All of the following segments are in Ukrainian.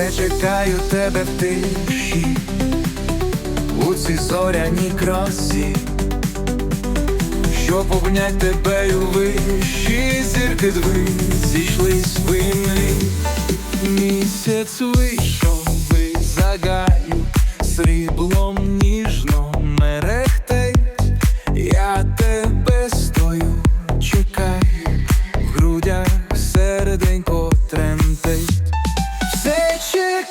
все чекаю тебе в тиші, у цій зоряній красі, щоб обнять тебе у вищі зірки дви зійшли спини. Місяць вийшов за гаю, сріблом Все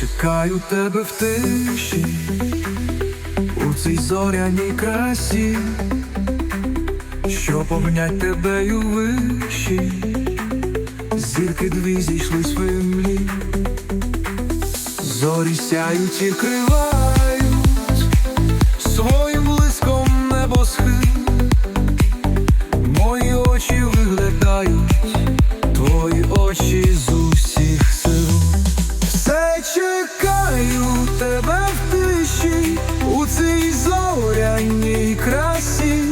чекаю тебе в тиші, у цій зоряній красі, щоб обнять тебе й у виші, зірки дві зійшли в імлі, зорі сяють і кривають чекаю тебе в тиші, у цій зоряній красі,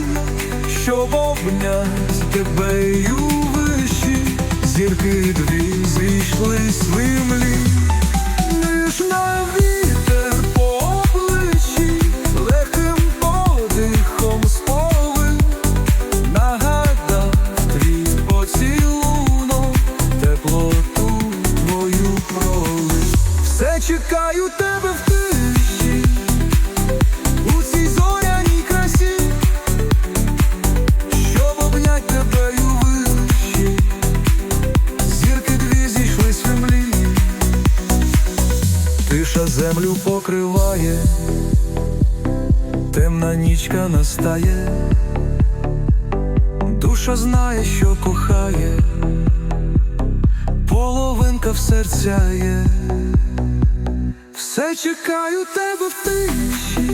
щоб обнять тебе й у виші, зірки дві зійшли з імлі, тиша землю покриває, темна нічка настає, душа знає, що кохає половинка в серця є. Все чекаю тебе в тиші,